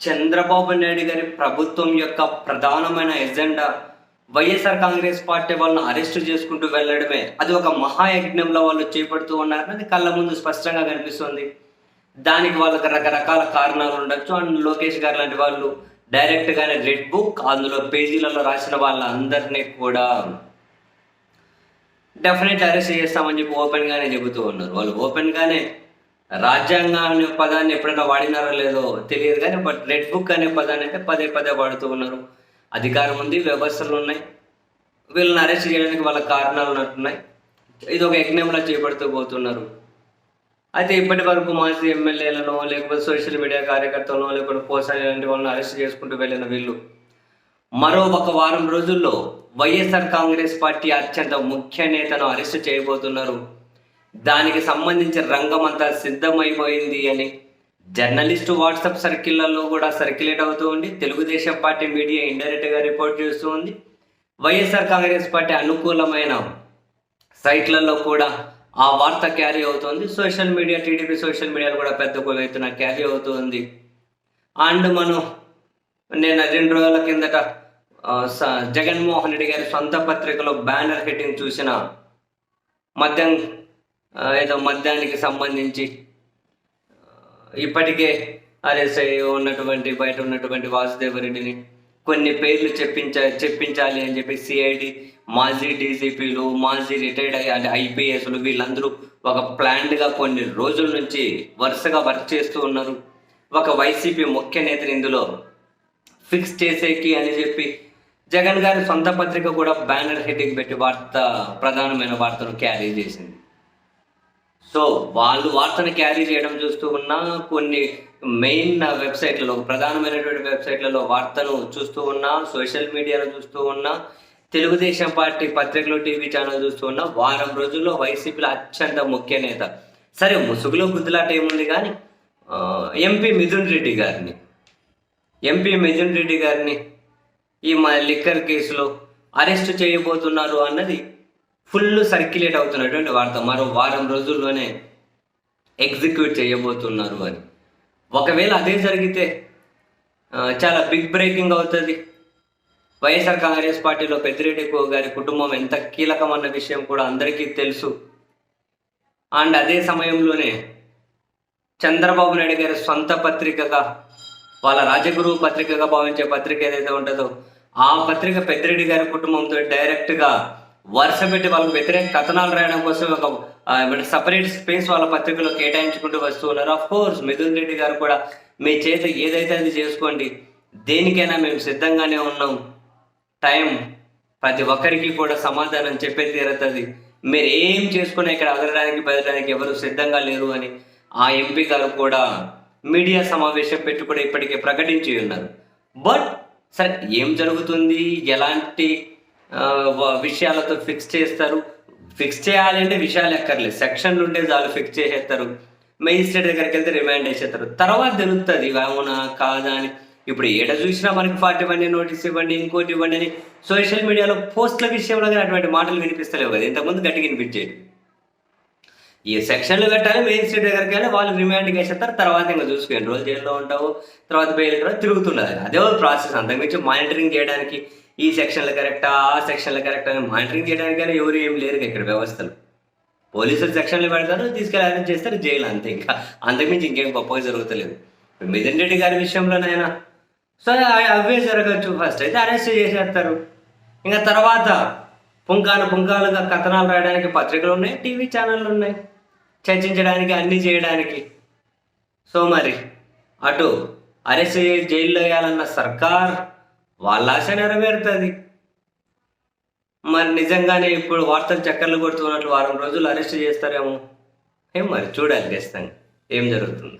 చంద్రబాబు నాయుడు గారి ప్రభుత్వం యొక్క ప్రధానమైన ఎజెండా వైఎస్ఆర్ కాంగ్రెస్ పార్టీ వాళ్ళని అరెస్ట్ చేసుకుంటూ వెళ్ళడమే. అది ఒక మహాయజ్ఞంలో వాళ్ళు చేపడుతూ ఉన్నారని కళ్ళ ముందు స్పష్టంగా కనిపిస్తుంది. దానికి వాళ్ళకి రకరకాల కారణాలు ఉండొచ్చు. అండ్ లోకేష్ గారు లాంటి వాళ్ళు డైరెక్ట్గానే రెడ్ బుక్ అందులో పేజీలలో రాసిన వాళ్ళందరినీ కూడా డెఫినెట్ అరెస్ట్ చేస్తామని చెప్పి ఓపెన్గానే చెబుతూ ఉన్నారు. వాళ్ళు ఓపెన్గానే రాజ్యాంగం అనే పదాన్ని ఎప్పుడైనా వాడినారో లేదో తెలియదు కానీ బట్ రెడ్ బుక్ అనే పదాన్ని అయితే పదే పదే వాడుతూ ఉన్నారు. అధికారం ఉంది వ్యవస్థలు ఉన్నాయి. వీళ్ళని అరెస్ట్ చేయడానికి వాళ్ళ కారణాలు ఉన్నట్టున్నాయి. ఇది ఒక యజ్ఞంలో చేపడుతూ పోతున్నారు. అయితే ఇప్పటి వరకు మాజీ ఎమ్మెల్యేలను లేకపోతే సోషల్ మీడియా కార్యకర్తలను లేకపోతే పోసాని లాంటి వాళ్ళని అరెస్ట్ చేసుకుంటూ వెళ్ళిన వీళ్ళు. మరో ఒక వారం రోజుల్లో వైఎస్ఆర్ కాంగ్రెస్ పార్టీ అత్యంత ముఖ్య నేతను అరెస్ట్ చేయబోతున్నారు. దానికి సంబంధించిన రంగం అంతా సిద్ధమైపోయింది అని జర్నలిస్టు వాట్సాప్ సర్కిళ్ళలో కూడా సర్క్యులేట్ అవుతూ ఉంది. తెలుగుదేశం పార్టీ మీడియా ఇండైరెక్ట్గా రిపోర్ట్ చేస్తూ ఉంది. వైఎస్ఆర్ కాంగ్రెస్ పార్టీ అనుకూలమైన సైట్లలో కూడా ఆ వార్త క్యారీ అవుతుంది. సోషల్ మీడియా టీడీపీ సోషల్ మీడియాలో కూడా పెద్ద ఎత్తున క్యారీ అవుతుంది. అండ్ మనం నేను రెండు రోజుల కిందట జగన్మోహన్ రెడ్డి గారి సొంత పత్రికలో బ్యానర్ హెడ్డింగ్ చూసిన మద్యం ఏదో మద్యానికి సంబంధించి ఇప్పటికే ఆర్ఎస్ఐ ఉన్నటువంటి బయట ఉన్నటువంటి వాసుదేవరెడ్డిని కొన్ని పేర్లు చెప్పించ చెప్పించాలి అని చెప్పి సిఐడి మాజీ డీజీపీలు మాజీ రిటైర్డ్ అంటే ఐపీఎస్లు వీళ్ళందరూ ఒక ప్లాన్డ్గా కొన్ని రోజుల నుంచి వరుసగా వర్క్ చేస్తూ ఉన్నారు. ఒక వైసీపీ ముఖ్య నేతని ఇందులో ఫిక్స్ చేసేకి అని చెప్పి జగన్ గారి సొంత పత్రిక కూడా బ్యానర్ హెడ్డింగ్ పెట్టి వార్త ప్రధానమైన వార్తను క్యారీ చేసింది. సో వాళ్ళు వార్తను క్యారీ చేయడం చూస్తూ ఉన్నా కొన్ని మెయిన్ వెబ్సైట్లలో ప్రధానమైనటువంటి వెబ్సైట్లలో వార్తను చూస్తూ ఉన్నా సోషల్ మీడియాను చూస్తూ ఉన్నా తెలుగుదేశం పార్టీ పత్రికలు టీవీ ఛానల్ చూస్తూ ఉన్నా వారం రోజుల్లో వైసీపీలో అత్యంత ముఖ్య నేత. సరే ముసుగులో గుద్దులాట ఏముంది కానీ ఎంపీ మిథున్ రెడ్డి గారిని. ఎంపీ మిథున్ రెడ్డి గారిని ఈ మా లిక్కర్ కేసులో అరెస్ట్ చేయబోతున్నారు అన్నది ఫుల్ సర్క్యులేట్ అవుతున్నటువంటి వార్త మరో వారం రోజుల్లోనే ఎగ్జిక్యూట్ చేయబోతున్నారు అని ఒకవేళ అదే జరిగితే చాలా బిగ్ బ్రేకింగ్ అవుతుంది. వైఎస్ఆర్ కాంగ్రెస్ పార్టీలో పెద్దిరెడ్డి గారి కుటుంబం ఎంత కీలకం అన్న విషయం కూడా అందరికీ తెలుసు. అండ్ అదే సమయంలోనే చంద్రబాబు నాయుడు గారి సొంత పత్రికగా వాళ్ళ రాజగురువు పత్రికగా భావించే పత్రిక ఏదైతే ఉంటుందో ఆ పత్రిక పెద్దిరెడ్డి గారి కుటుంబంతో డైరెక్ట్గా వరుస పెట్టి వాళ్ళకి వ్యతిరేక కథనాలు రాయడం కోసం ఒక సపరేట్ స్పేస్ వాళ్ళ పత్రికలో కేటాయించుకుంటూ వస్తూ ఉన్నారు. ఆఫ్ కోర్స్ మిథున్ రెడ్డి గారు కూడా మీ చేత ఏదైతే అది చేసుకోండి దేనికైనా మేము సిద్ధంగానే ఉన్నాం. టైం ప్రతి ఒక్కరికి కూడా సమాధానం చెప్పే తీరుతుంది. మీరు ఏం చేసుకున్నా ఇక్కడ అదరడానికి బెదరడానికి ఎవరు సిద్ధంగా లేరు అని ఆ ఎంపీ గారు కూడా మీడియా సమావేశం పెట్టి కూడా ఇప్పటికే ప్రకటించి ఉన్నారు. బట్ సరే ఏం జరుగుతుంది? ఎలాంటి విషయాలతో ఫిక్స్ చేస్తారు. ఫిక్స్ చేయాలి అంటే విషయాలు ఎక్కర్లేదు. సెక్షన్లు ఉంటే చాలు ఫిక్స్ చేసేస్తారు. మెజిస్ట్రేట్ దగ్గరికి వెళ్తే రిమాండ్ చేసేస్తారు. తర్వాత తెలుస్తుంది ఇవి అవునా కాదా అని. ఇప్పుడు ఏడ చూసినా మనకి ఫార్టీ వన్ నోటీస్ ఇవ్వండి ఇంకోటి ఇవ్వండి అని సోషల్ మీడియాలో పోస్టుల విషయంలో కానీ అటువంటి మాటలు వినిపిస్తలేవు కదా. ఇంతకుముందు గట్టిగా వినిపించేది. ఈ సెక్షన్లు పెట్టాలి మెజిస్ట్రేట్ దగ్గరికి వెళ్ళి వాళ్ళు రిమాండ్ వేసేస్తారు తర్వాత ఇంకా చూసుకోండి రోజు జైల్లో ఉంటావు? తర్వాత బెయిల్ కూడా తిరుగుతున్నది అదే ప్రాసెస్ అంతకుమించి మానిటరింగ్ చేయడానికి ఈ సెక్షన్లు కరెక్టా ఆ సెక్షన్లు కరెక్టా అని మానిటరింగ్ చేయడానికి కానీ ఎవరు ఏం లేరు ఇక్కడ వ్యవస్థలు. పోలీసులు సెక్షన్లు పెడతారు తీసుకెళ్ళి అరెస్ట్ చేస్తారు జైలు అంతే ఇంకా. అంతకుమించి ఇంకేం గొప్పగా జరుగుతలేదు. ఇప్పుడు మిథున్ రెడ్డి గారి విషయంలోనైనా సో అవి- అవే జరగచ్చు. ఫస్ట్ అయితే అరెస్ట్ చేసేస్తారు. ఇంకా తర్వాత పుంకాలు పుంకాలుగా కథనాలు రాయడానికి పత్రికలు ఉన్నాయి టీవీ ఛానళ్ళు ఉన్నాయి. చర్చించడానికి అన్నీ చేయడానికి. సో మరి అటు అరెస్ట్ చేసి జైల్లో వేయాలన్న సర్కార్ వాళ్ళ ఆశ నెరవేరుతుంది. మరి నిజంగానే ఇప్పుడు వార్తలు చక్కర్లు కొడుతున్నట్లు వారం రోజులు అరెస్ట్ చేస్తారేమో? ఏం మరి చూడాలి ఖచ్చితంగా ఏం జరుగుతుంది?